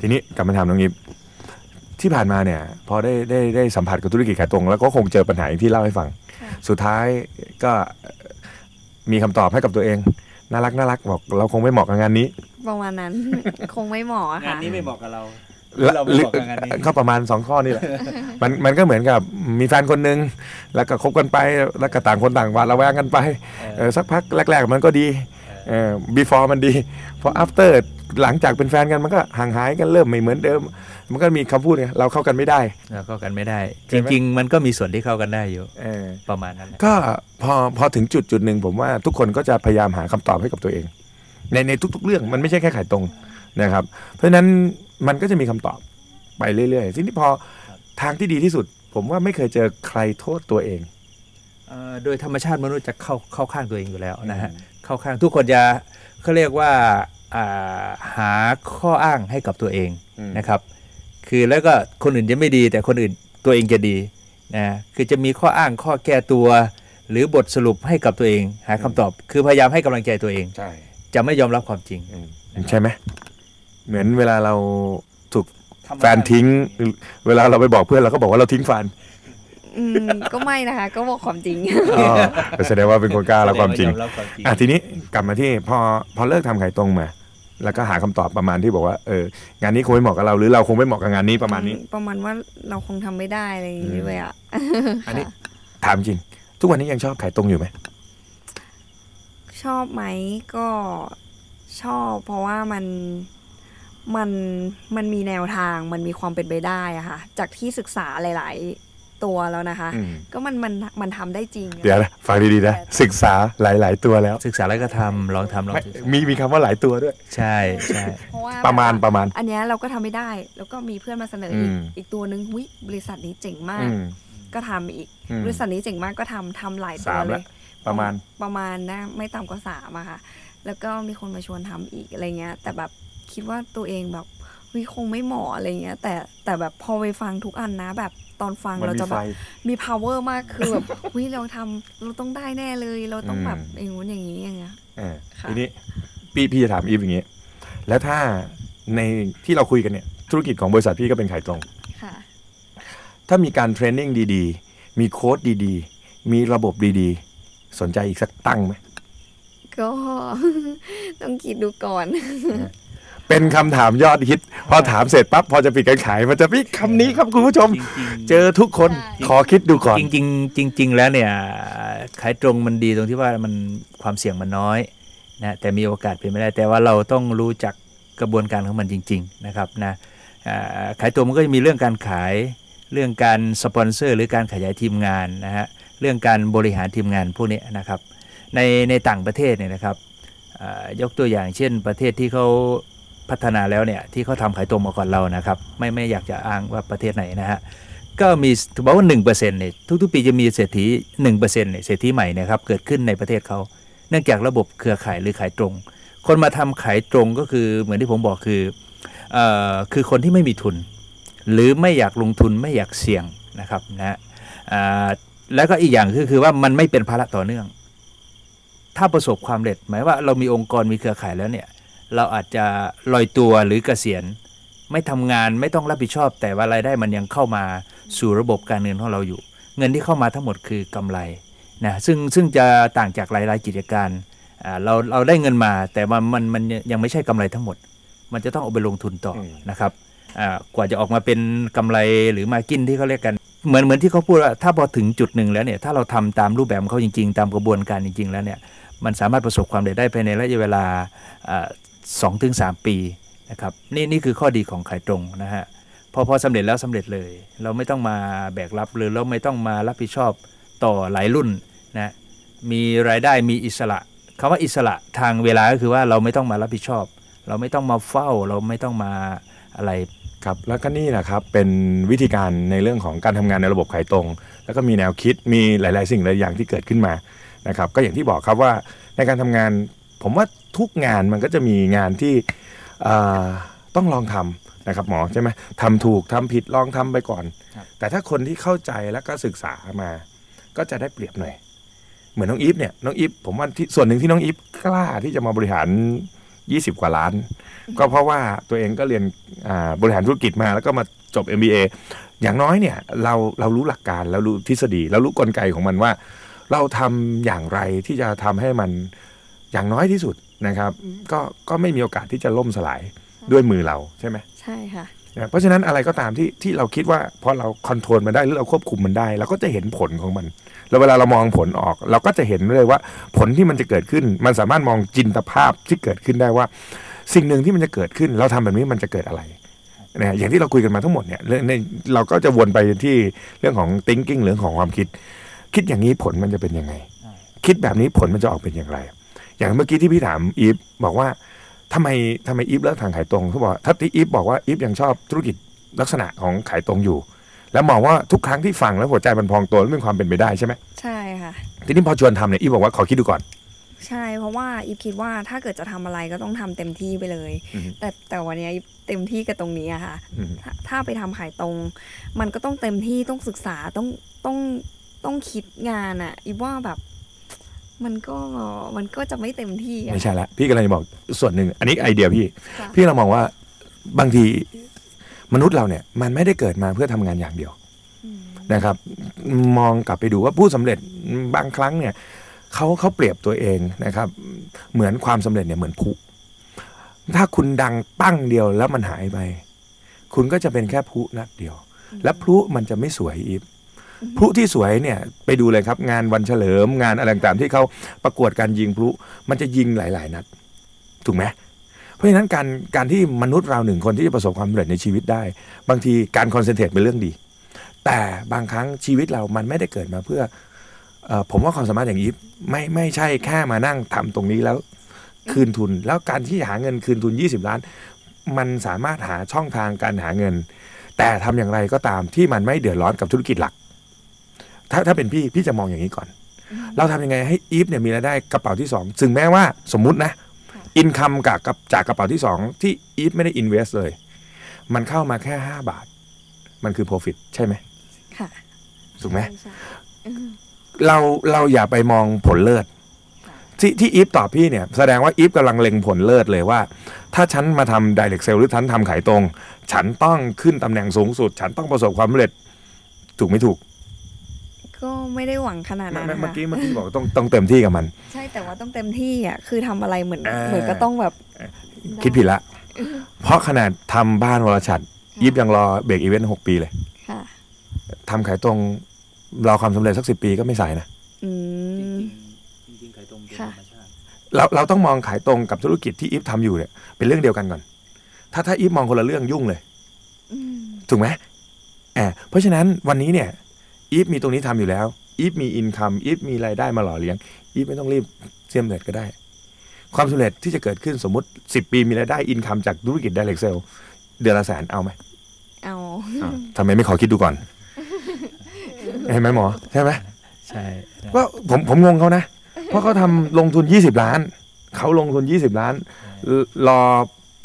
ทีนี้กลับมาถามน้องอิฟที่ผ่านมาเนี่ยพอได้ได้ได้สัมผัสกับธุรกิจขายตรง แล้วก็คงเจอปัญหาอย่างที่เล่าให้ฟังค่ะสุดท้ายก็มีคำตอบให้กับตัวเอง น่ารักน่ารักบอกเราคงไม่เหมาะกับงานนี้ประมาณนั้น คงไม่เหมาะอะงานค่ะนี้ไม่เหมาะกับเราและเราไม่เหมาะกับงานนี้ก็ประมาณสองข้อนี่แหละมันมันก็เหมือนกับมีแฟนคนหนึ่งแล้วก็คบกันไปแล้วก็ต่างคนต่างหวาดระแวงกันไปเออสักพักแรก ๆ มันก็ดี เออ before มันดี พอ after หลังจากเป็นแฟนกันมันก็ห่างหายกันเริ่มไม่เหมือนเดิม มันก็มีคำพูดไงเราเข้ากันไม่ได้ เราเข้ากันไม่ได้ใช่จไหมริง ๆ มันก็มีส่วนที่เข้ากันได้อยู่เออประมาณนั้นนะก็พอพอถึงจุดจุดหนึ่งผมว่าทุกคนก็จะพยายามหาคำตอบให้กับตัวเอง ในในทุก ๆ เรื่องมันไม่ใช่แค่ขายตรงนะครับ เพราะฉะนั้นมันก็จะมีคำตอบไปเรื่อยๆทีนี้พอทางที่ดีที่สุด ผมว่าไม่เคยเจอใครโทษตัวเองเอ่อ โดยธรรมชาติมนุษย์จะเข้าเข้าข้างตัวเองอยู่แล้วนะฮะเข้าข้างทุกคนจะเขาเรียกว่าอ่าหาข้ออ้างให้กับตัวเองอืมนะครับ คือแล้วก็คนอื่นจะไม่ดี แต่คนอื่นตัวเองจะดีนะคือจะมีข้ออ้างข้อแก้ตัว หรือบทสรุปให้กับตัวเอง หาคำตอบ คือพยายามให้กำลังใจตัวเองใช่จะไม่ยอมรับความจริงใช่ไหมเหมือนเวลาเราถูกแฟนทิ้ง เวลาเราไปบอกเพื่อนเราก็บอกว่าเราทิ้งแฟน อืมก็ไม่นะคะ ก็บอกความจริงอ๋อแสดงว่าเป็นคนกล้ารับความจริงแสดว่ยอรับความจริงอะทีนี้กลับมาที่พอพอเลิกทำขายตรงมา แล้วก็หาคำตอบประมาณที่บอกว่าเอองานนี้คงไม่เหมาะกับเราหรือเราคงไม่เหมาะกับงานนี้ประมาณนี้ ประมาณว่าเราคงทำไม่ได้อะไรอย่างนี้เลยอะอันนี้ถามจริง ทุกวันนี้ยังชอบขายตรงอยู่ไหมชอบไหมก็ชอบเพราะว่ามันมันมันมีแนวทางมันมีความเป็นไปได้อะค่ะ จากที่ศึกษาหลายๆ ตัวแล้วนะคะอืมก็มันมันมันทำได้จริงอะเดี๋ยวนะฟังดีๆนะศึกษาหลาย ๆ ตัวแล้ว ศึกษาแล้วก็ทำลองทำลองไม่ศึกษามีมีคำว่าหลายตัวด้วย ใช่ใช่ เพราะว่าประมาณแบบว่ประมาณ อันเนี้ยเราก็ทำไม่ได้ แล้วก็มีเพื่อนมาเสนออีกอืม อีกตัวนึงวิบริษัทนี้เจ๋งมาอืกมก็ทำอีก อืมบริษัทนี้เจ๋งมากก็ทำทำหลายตัวสามเลละ ย ประมาณ ประมาณนะไม่ต่ำกว่าสามอะค่ะ แล้วก็มีคนมาชวนทำอีกอะไรเงี้ย แต่แบบคิดว่าตัวเองแบบ วิคงไม่เหมาะอะไรเงี้ย แต่แต่แบบพอไปฟังทุกอันนะ แบบตอนฟังมันเรามีจะไฟแบบมี power มากคือแบบวิเราทำเราต้องได้แน่เลย เราต้องแบบอืมอย่างงู้นอย่างนี้อย่างเงี้ยเออค่ะทีนี้พี่พี่จะถามอีฟอย่างงี้ แล้วถ้าในที่เราคุยกันเนี่ย ธุรกิจของบริษัทพี่ก็เป็นขายตรงค่ะถ้ามีการเทรนนิ่งดีๆ มีโค้ดดีๆ มีระบบดีๆ สนใจอีกสักตั้งไหมก็ต้องคิดดูก่อน เป็นคำถามยอดฮิต พอถามเสร็จปั๊บพอจะปิดการขาย มันจะพี่คำนี้ครับคุณผู้ชมจริงๆเจอทุกคนใช่ขอคิดดูก่อน จริงๆจริงๆแล้วเนี่ยขายตรงมันดีตรงที่ว่ามันความเสี่ยงมันน้อยนะแต่มีโอกาสเป็นไม่ได้ แต่ว่าเราต้องรู้จักกระบวนการของมันจริง ๆ นะครับนะอ่าขายตรงมันก็จะมีเรื่องการขายเรื่องการสปอนเซอร์หรือการขยายทีมงานนะฮะเรื่องการบริหารทีมงานพวกนี้นะครับในในต่างประเทศเนี่ยนะครับอ่ายกตัวอย่างเช่นประเทศที่เขา พัฒนาแล้วเนี่ยที่เขาทำขายตรงมาก่อนเรานะครับไม่ไม่อยากจะอ้างว่าประเทศไหนนะฮะก็มีถือว่าหนึ่งเปอร์เซ็นต์เนี่ยทุกๆปีจะมีเศรษฐีหนึ่งเปอร์เซ็นต์เนี่ยเศรษฐีใหม่เนะครับเกิดขึ้นในประเทศเขาเนื่องจากระบบเครือข่ายหรือขายตรง คนมาทำขายตรงก็คือเหมือนที่ผมบอกคือเอ่อคือคนที่ไม่มีทุน หรือไม่อยากลงทุนไม่อยากเสี่ยงนะครับนะแล้วก็อีกอย่างคือคือว่ามันไม่เป็นภาระต่อเนื่อง ถ้าประสบความสำเร็จหมายว่าเรามีองค์กรมีเครือข่ายแล้วเนี่ย เราอาจจะลอยตัวหรือเกษียณ ไม่ทำงานไม่ต้องรับผิดชอบ แต่ว่ารายได้มันยังเข้ามาสู่ระบบการเงินของเราอยู่ เงินที่เข้ามาทั้งหมดคือกำไรนะซึ่งซึ่งจะต่างจากหลายๆกิจการอ่าเราเราได้เงินมา แต่ว่ามันมันยังไม่ใช่กำไรทั้งหมด มันจะต้องเอาไปลงทุนต่ออมนะครับอ่ากว่าจะออกมาเป็นกำไรหรือมากินที่เขาเรียกกัน เหมือนเหมือนที่เขาพูดว่าถ้าพอถึงจุดหนึ่งแล้วเนี่ยถ้าเราทำตามรูปแบบของเขาจริง ๆ ตามกระบวนการจริง ๆ แล้วเนี่ยมันสามารถประสบความสำเร็จได้ภายในระยะเวลา สองถึงสามปีนะครับนี่นี่คือข้อดีของขายตรงนะฮะพอพอสำเร็จแล้วสำเร็จเลย เราไม่ต้องมาแบกรับหรือเราไม่ต้องมารับผิดชอบต่อหลายรุ่นนะมีรายได้มีอิสระคำว่าอิสระทางเวลาก็คือว่าเราไม่ต้องมารับผิดชอบ เราไม่ต้องมาเฝ้าเราไม่ต้องมาอะไรครับแล้วก็นี่แหละครับเป็นวิธีการในเรื่องของการทำงานในระบบขายตรง แล้วก็มีแนวคิดมีหลาย ๆ สิ่งหลายอย่างที่เกิดขึ้นมานะครับก็อย่างที่บอกครับว่าในการทำงาน ผมว่าทุกงานมันก็จะมีงานที่เอ่อต้องลองทำนะครับหมอใช่ไหมทำถูกทำผิดลองทำไปก่อนครับแต่ถ้าคนที่เข้าใจแล้วก็ศึกษามาก็จะได้เปรียบหน่อย เหมือนน้องอีฟเนี่ยน้องอีฟผมว่าที่ส่วนหนึ่งที่น้องอีฟกล้าที่จะมาบริหาร 20 กว่าล้าน ก็เพราะว่าตัวเองก็เรียนอ่าบริหารธุรกิจมาแล้วก็มาจบ MBA อย่างน้อยเนี่ยเราเรารู้หลักการเรารู้ทฤษฎีเรารู้กลไกของมันว่า เราทำอย่างไรที่จะทำให้มัน อย่างน้อยที่สุดนะครับ ก็ก็ไม่มีโอกาสที่จะล่มสลายด้วยมือเราใช่ไหมใช่ค่ะนะเพราะฉะนั้นอะไรก็ตามที่ที่เราคิดว่าพอเราคอนโทรลมันได้หรือเราควบคุมมันได้เราก็จะเห็นผลของมัน แล้วเวลาเรามองผลออก เราก็จะเห็นเลยว่าผลที่มันจะเกิดขึ้น มันสามารถมองจินตภาพที่เกิดขึ้นได้ว่า สิ่งหนึ่งที่มันจะเกิดขึ้น เราทำแบบนี้มันจะเกิดอะไรนะอย่างที่เราคุยกันมาทั้งหมดเนี่ยเรื่องในเราก็จะวนไปที่เรื่องของ thinking เรื่องของความคิด คิดอย่างนี้ผลมันจะเป็นยังไง คิดแบบนี้ผลมันจะออกเป็นอย่างไร อย่างเมื่อกี้ที่พี่ถามอีฟบอกว่าทำไมทำไมอีฟเลิกทางขายตรงเขาบอกว่าถ้าที่อีฟบอกว่าอีฟยังชอบธุรกิจลักษณะของขายตรงอยู่ แล้วมองว่าทุกครั้งที่ฟังแล้วหัวใจมันพองโตแล้วมีความเป็นไปได้ใช่ไหมใช่ค่ะทีนี้พอชวนทำเนี่ยอีฟบอกว่าขอคิดดูก่อน ใช่เพราะว่าอีฟคิดว่าถ้าเกิดจะทำอะไรก็ต้องทำเต็มที่ไปเลยอือฮึแต่แต่วันเนี้ยอีฟเต็มที่กับตรงนี้อะค่ะอืมถ้าถ้าไปทำขายตรง มันก็ต้องเต็มที่ต้องศึกษาต้องต้องต้องคิดงานอะอีฟว่าแบบ มันก็มันก็จะไม่เต็มที่อะไม่ใช่ละพี่กำลังจะบอกส่วนหนึ่ง อันนี้ไอเดียพี่ค่ะพี่เรามองว่าบางทีมนุษย์เราเนี่ย มันไม่ได้เกิดมาเพื่อทำงานอย่างเดียวอืมนะครับ มองกลับไปดูว่าผู้สำเร็จบางครั้งเนี่ยเขาเขาเปรียบตัวเองนะครับ เหมือนความสำเร็จเนี่ยเหมือนพลุถ้าคุณดังปั้งเดียวแล้วมันหายไป คุณก็จะเป็นแค่พลุนัดเดียว และพลุมันจะไม่สวยอีฟ พลุที่สวยเนี่ยไปดูเลยครับงานวันเฉลิมงานอะไรต่างๆที่เขาประกวดการยิงพลุมันจะยิงหลาย ๆ นัด ถูกไหมเพราะฉะนั้นการการที่มนุษย์เราหนึ่งคนที่จะประสบความสำเร็จในชีวิตได้ บางทีการคอนเซนเทรตเป็นเรื่องดี แต่บางครั้งชีวิตเรามันไม่ได้เกิดมาเพื่ออผมว่าความสามารถอย่างนี้ไม่ไม่ใช่แค่มานั่งทำตรงนี้แล้วคืนทุน แล้วการที่หาเงินคืนทุน 20 ล้าน มันสามารถหาช่องทางการหาเงิน แต่ทำอย่างไรก็ตามที่มันไม่เดือดร้อนกับธุรกิจหลัก ถ้าถ้าเป็นพี่พี่จะมองอย่างนี้ก่อน เราทำยังไงให้อีฟเนี่ยมีรายได้กระเป๋าที่สองถึงแม้ว่าสมมุตินะอินคัมกับกับจากกระเป๋าที่สองที่อีฟไม่ได้อินเวสเลย มันเข้ามาแค่ 5 บาท มันคือ profit ใช่ไหมค่ะถูกไหมใช่ใช่อืมเราเราอย่าไปมองผลเลิศที่ที่อีฟตอบพี่เนี่ย แสดงว่าอีฟกำลังเล็งผลเลิศเลยว่า ถ้าฉันมาทำ direct sale หรือฉันทำขายตรง ฉันต้องขึ้นตำแหน่งสูงสุด ฉันต้องประสบความสำเร็จ ถูกไม่ถูก ก็ไม่ได้หวังขนาดเมื่นั้นอเมื่อค่ะกี้เมื่อกี้บอกต้องต้องเต็มที่กับมัน ใช่แต่ว่าต้องเต็มที่อะคือทำอะไรเหมือนอ่า เหมือนก็ต้องแบบคิดผิดละ เพราะขนาดทำบ้านวรชัดอีฟยังรอเบรกอีเวนต์หกปีเลยค่ะ ทำขายตรงรอความสำเร็จสักสิปีก็ไม่สายนะ อืม จริงๆขายตรงเป็นค่ะธรรมชาติ เราเราต้องมองขายตรงกับธุรกิจที่อีฟทำอยู่เนี่ยเป็นเรื่องเดียวกันก่อน ถ้าถ้าอีฟมองคนละเรื่องยุ่งเลย อืม ถูกไหมแอบเพราะฉะนั้นวันนี้เนี่ย อีฟมีตรงนี้ทำอยู่แล้วอีฟมีอินคัมอีฟมีรายได้มาหล่อเลี้ยงอีฟไม่ต้องรีบเสียมเร็จก็ได้ ความสำเร็จที่จะเกิดขึ้นสมมติ 10 ปีมีรายได้อินคัมจากธุรกิจ direct sale เดือนละแสนเอาไหมเอาอ้าวทำไมไม่ขอคิดดูก่อนเห็นไหมหมอใช่ไหมใช่ว่าผมผมงงเขานะ เพราะเขาทำลงทุน 20 ล้าน เขาลงทุน 20 ล้าน รอ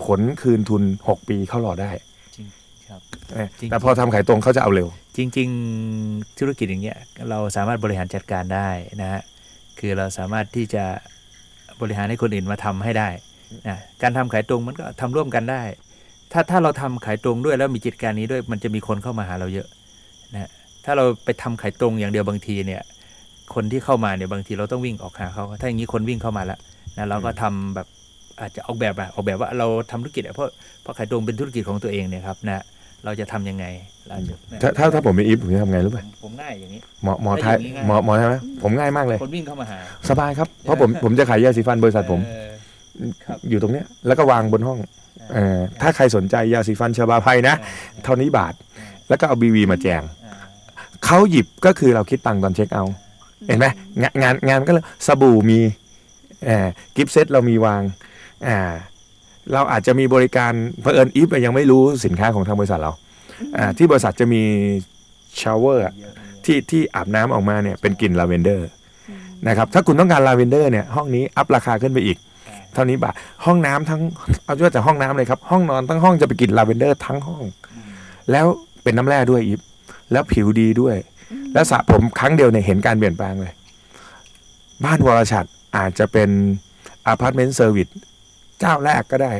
ผลคืนทุน 6 ปีเขารอได้ครับเอ้ยจริงแต่พอทำขายตรงเขาจะเอาเร็ว จริง ๆ ธุรกิจอย่างเงี้ยเราสามารถบริหารจัดการได้นะฮะคือเราสามารถที่จะบริหารให้คนอื่นมาทำให้ได้นะการทำขายตรงมันก็ทำร่วมกันได้ ถ้าถ้าเราทำขายตรงด้วยแล้วมีจิตการนี้ด้วยมันจะมีคนเข้ามาหาเราเยอะนะถ้าเราไปทำขายตรงอย่างเดียวบางทีเนี่ยคนที่เข้ามาเนี่ยบางทีเราต้องวิ่งออกหาเขาถ้าอย่างนี้คนวิ่งเข้ามาแล้วนะเราก็ทำแบบอาจจะออกแบบอะออกแบบว่าเราทำธุรกิจเพราะเพราะขายตรงเป็นธุรกิจของตัวเองเนี่ยครับนะ เราจะทำยังไงเราจะถ้าถ้าถ้าผมเป็นอีฟผมจะทำไงรู้ผป่ะมผมง่ายอย่างนี้หมอหมอถ้าท้ายอย่างนี้ง่ายหมอหมอใช่ไหมผมง่ายมากเลย คนวิ่งเข้ามาหา สบายครับ เพราะผมผมจะขายยาสีฟันบริษัทผมเออครับอยู่ตรงเนี้ยแล้วก็วางบนห้องเออถ้าใครสนใจยาสีฟันชบาภัยนะเท่านี้บาท แล้วก็เอาบีวีมาแจงอ่าเขาหยิบก็คือเราคิดตังค์ตอนเช็คเอาท์เห็นไหมงานงานงานก็เลยสบู่มีเอ่อกิฟต์เซตเรามีวางอ่า เราอาจจะมีบริการเผอิญอีฟยังไม่รู้สินค้าของทางบริษัทเราที่บริษัทจะมีชาวเวอร์ที่ที่อาบน้ำออกมาเนี่ยเป็นกลิ่นลาเวนเดอร์นะครับถ้าคุณต้องการลาเวนเดอร์เนี่ยห้องนี้อัพราคาขึ้นไปอีก เท่านี้บาทห้องน้ำทั้งเอาช่วยแต่ห้องน้ำเลยครับ ห้องนอนทั้งห้องจะไปกลิ่นลาเวนเดอร์ทั้งห้อง แล้วเป็นน้ำแร่ด้วยอีฟแล้วผิวดีด้วย แล้วสระผมครั้งเดียวเนี่ยเห็นการเปลี่ยนแปลงเลย บ้านวรชัดอาจจะเป็นอพาร์ตเมนต์เซอร์วิส เจ้าแรกก็ได้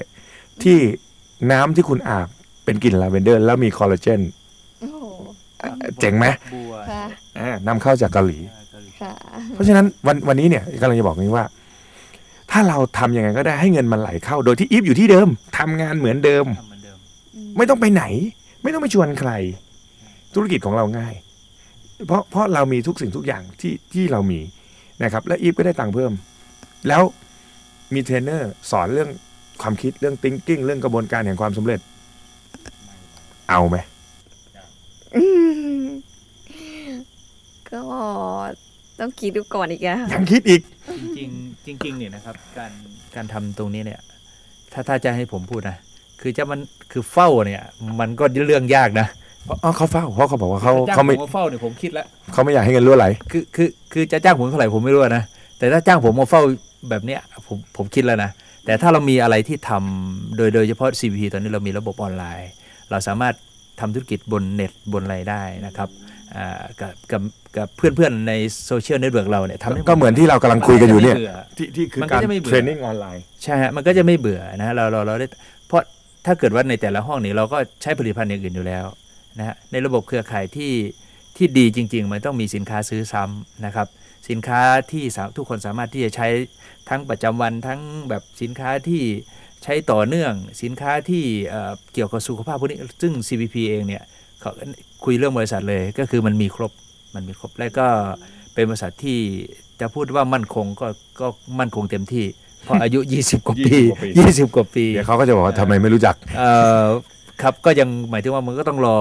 ที่น้ำที่คุณอาบเป็นกลิ่นลาเวนเดอร์แล้วมีคอลลาเจนโอ้โหเจ๋งไหมบัวค่ะอ่านำเข้าจากเกาหลี ค่ะเพราะฉะนั้นวันวันนี้เนี่ยกำลังจะบอกนี้ว่า ถ้าเราทำยังไงก็ได้ให้เงินมันไหลเข้า โดยที่อีฟอยู่ที่เดิมทำงานเหมือนเดิม ทำเหมือนเดิม ไม่ต้องไปไหน ไม่ต้องไปชวนใคร ธุรกิจของเราง่าย เพราะเพราะเรามีทุกสิ่งทุกอย่างที่ที่เรามีนะครับ และอีฟก็ได้ตังค์เพิ่ม แล้ว มีเทรนเนอร์สอนเรื่องความคิดเรื่อง thinking เรื่องกระบวนการแห่งความสำเร็จ เอาไหม อืมก็ต้องคิดดูก่อนอีกอะค่ะยังคิดอีก จริงๆจริงๆเนี่ยนะครับ การการทำตรงนี้เนี่ย ถ้าถ้าจะให้ผมพูดนะ คือจะมันคือเฝ้าเนี่ย มันก็เรื่องยากนะเพราะอ๋อเขาเฝ้าเพราะเขาบอกว่าเขาจ้างเขาไม่ผมมาเฝ้าเนี่ยผมคิดแล้ว เขาไม่อยากให้เงินรั่วไหล คือคือคือจะจ้างผมเท่าไหร่ผมไม่รู้นะแต่ถ้าจ้างผมมาเฝ้า แบบเนี้ยผมผมคิดแล้วนะ แต่ถ้าเรามีอะไรที่ทำโดยโดยเฉพาะ CVP ตอนนี้เรามีระบบออนไลน์ เราสามารถทำธุรกิจบนเน็ตบนอะไรได้นะครับอ่ากับกับกับเพื่อนๆ ในโซเชียลเน็ตเวิร์กเราเนี่ยทำให้ก็เหมือนที่เรากำลังคุยกันอยู่เนี่ยมัก็จะไม่บื่ที่ที่คือมันก็การจะไม่เบื่อเทรนนิ่งออนไลน์ใช่ฮะมันก็จะไม่เบื่อนะเราเราเราได้เพราะถ้าเกิดว่าในแต่ละห้องนี้เราก็ใช้ผลิตภัณฑ์อย่างอื่นอยู่แล้วนะฮะในระบบเครือข่ายที่ที่ดีจริง ๆ มันต้องมีสินค้าซื้อซ้ำนะครับ สินค้าที่สาทุกคนสามารถที่จะใช้ทั้งประจำวันทั้งแบบสินค้าที่ใช้ต่อเนื่องสินค้าที่เอ่อเกี่ยวกับสุขภาพพวกนี้ซึ่ง CVP เองเนี่ยเขาคุยเรื่องบริษัทเลยก็คือมันมีครบมันมีครบแล้วก็เป็นบริษัทที่จะพูดว่ามั่นคงก็ก็มั่นคงเต็มที่เพราะอายุ20กว่าปี20 กว่าปี 20 กว่าปีเดี๋ยวเขาก็จะบอกว่าทำไมไม่รู้จักเอ่อครับก็ยังหมายถึงว่ามันก็ต้องรอ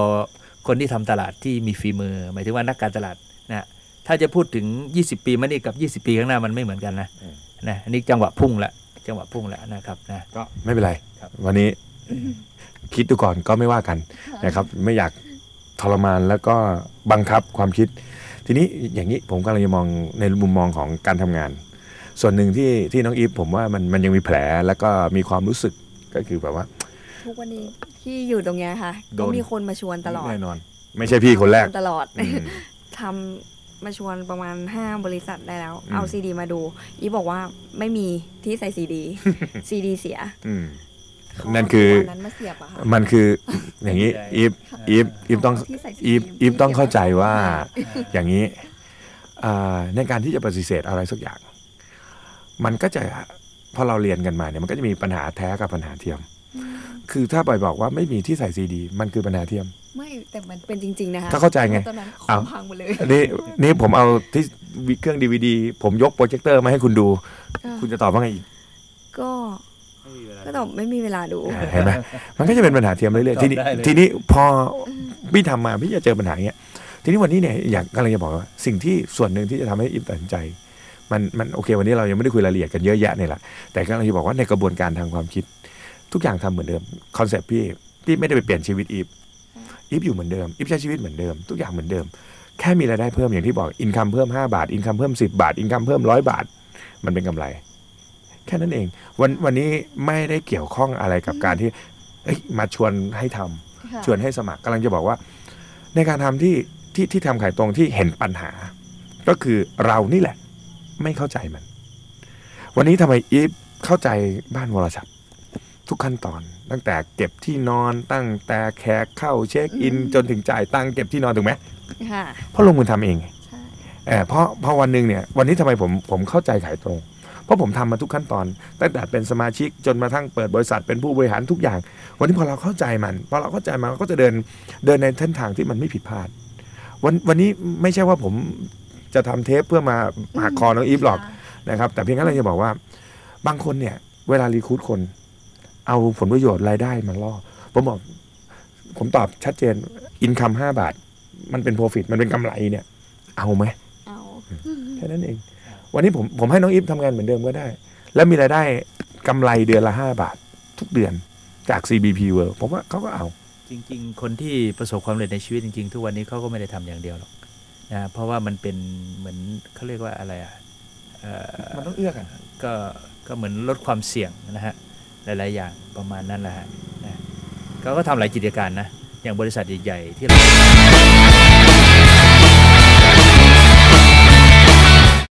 คนที่ทำตลาดที่มีฝีมือ หมายถึงว่านักการตลาดนะฮะ ถ้าจะพูดถึง 20 ปีมานี่กับ 20 ปีข้างหน้ามันไม่เหมือนกันนะอืมนะอันนี้จังหวะพุ่งละจังหวะพุ่งแล้วนะครับนะก็ไม่เป็นไรครับวันนี้คิดดูก่อนก็ไม่ว่ากันนะครับ ไม่อยากทรมานแล้วก็บังคับความคิด ทีนี้อย่างนี้ผมกำลังจะมองในมุมมองของการทำงาน ส่วนหนึ่งที่ที่น้องอีฟผมว่ามันมันยังมีแผลแล้วก็มีความรู้สึกก็คือแบบว่า ทุกวันนี้ที่อยู่ตรงเนี้ยค่ะโดก็นมีคนมาชวนตลอดแน่นอน ไม่ใช่พี่คนแรกตลอดอืมทำ มาชวนประมาณ 5 บริษัทได้แล้วอืมเอาซีดีมาดู อีบอกว่าไม่มีที่ใส่ซีดีซีดีเสียอืมนั่นคือเขาเานั้นมาเสียบอะค่ะมันคืออย่างนี้อีฟอีฟอีฟต้องที่ใส่ CD อีฟอีฟต้องเข้าใจว่าที่เสียบอย่างนี้อ่าในการที่จะปฏิเสธอะไรสักอย่าง มันก็จะพอเราเรียนกันมาเนี่ยมันก็จะมีปัญหาแท้กับปัญหาเทียม คือถ้าไปบอกว่าไม่มีที่ใส่ซีดี มันคือปัญหาเทียม ไม่แต่มันเป็นจริง ๆ นะคะถ้าเข้าใจไงตอนนั้นขอเอางพังหมดเลยนี่นี่ผมเอาที่เครื่องดีวดีผมยกโปรเจคเตอร์มาให้คุณดู คุณจะตอบว่าไงอีกก็ก็ตอบไม่มีเวลาดูอ่าเห็นไหมมันก็จะเป็นปัญหาเทียมเรื่อยๆทีนี้ตอบได้เลยทีนี้พอพี่ทำมาพี่จะเจอปัญหาอย่างเงี้ยทีนี้วันนี้เนี่ยอยากกำลังจะบอกว่าสิ่งที่ส่วนหนึ่งที่จะทำให้อิมตัดสินใจ มันมันโอเค วันนี้เรายังไม่ได้คุยรายละเอียดกันเยอะแยะเนี่ยแหละแต่กำลังจะบอกว่าในกระบวนการทางความคิด ทุกอย่างทำเหมือนเดิมคอนเซปต์พี่พี่ไม่ได้ไปเปลี่ยนชีวิตอีฟ อีฟอยู่เหมือนเดิมอีฟใช้ชีวิตเหมือนเดิม ทุกอย่างเหมือนเดิม แค่มีรายได้เพิ่มอย่างที่บอกอินคัมเพิ่ม 5 บาทอินคัมเพิ่ม 10 บาทอินคัมเพิ่มร้อยบาท มันเป็นกำไร แค่นั้นเอง วันวันนี้ไม่ได้เกี่ยวข้องอะไรกับการที่เอ้ยมาชวนให้ทำชวนให้สมัครกำลังจะบอกว่า ในการทำที่ที่ที่ทำขายตรงที่เห็นปัญหา ก็คือเรานี่แหละ ไม่เข้าใจมัน วันนี้ทำไมอีฟเข้าใจบ้านวรชัดทุกขั้นตอน ตั้งแต่เก็บที่นอนตั้งแต่แขกเข้าเช็คอิน จนถึงจ่ายตังค์เก็บที่นอนถูกไหมค่ะเพราะลงมือทำเองไงใช่เออเพราะเพราะวันหนึ่งเนี่ยวันนี้ทำไมผมผมเข้าใจขายตรง เพราะผมทำมาทุกขั้นตอน ตั้งแต่เป็นสมาชิกจนมาทั้งเปิดบริษัทเป็นผู้บริหารทุกอย่าง วันนี้พอเราเข้าใจมันพอเราเข้าใจมันเราก็จะเดินเดินในเส้นทางที่มันไม่ผิดพลาด วันวันนี้ไม่ใช่ว่าผมจะทำเทปเพื่อมาหักคอน้องอีฟหรอกนะครับ แต่เพียงแค่เราจะบอกว่า บางคนเนี่ย เวลารีคูดคน เอาผลประโยชน์รายได้มาล่อผมบอกผมตอบชัดเจน อินคัมห้าบาท มันเป็นโปรฟิตมันเป็นกำไรเนี่ย เอาไหมเอาแค่นั้นเอง วันนี้ผมผมให้น้องอีฟทำงานเหมือนเดิมก็ได้ แล้วมีรายได้กำไรเดือนละห้าบาท ทุกเดือนจาก CBP World ผมว่าเขาก็เอา จริง ๆ คนที่ประสบความสำเร็จในชีวิตจริง ๆ ทุกวันนี้เขาก็ไม่ได้ทำอย่างเดียวหรอกนะเพราะว่ามันเป็นเหมือนเขาเรียกว่าอะไรอะเอ่อมันต้องเอื้อกันก็ก็เหมือนลดความเสี่ยงนะฮะ หลาย ๆ อย่างประมาณนั้นแหละฮะนะเขาก็ทำหลายกิจการนะ อย่างบริษัทใหญ่ ๆ ที่เรา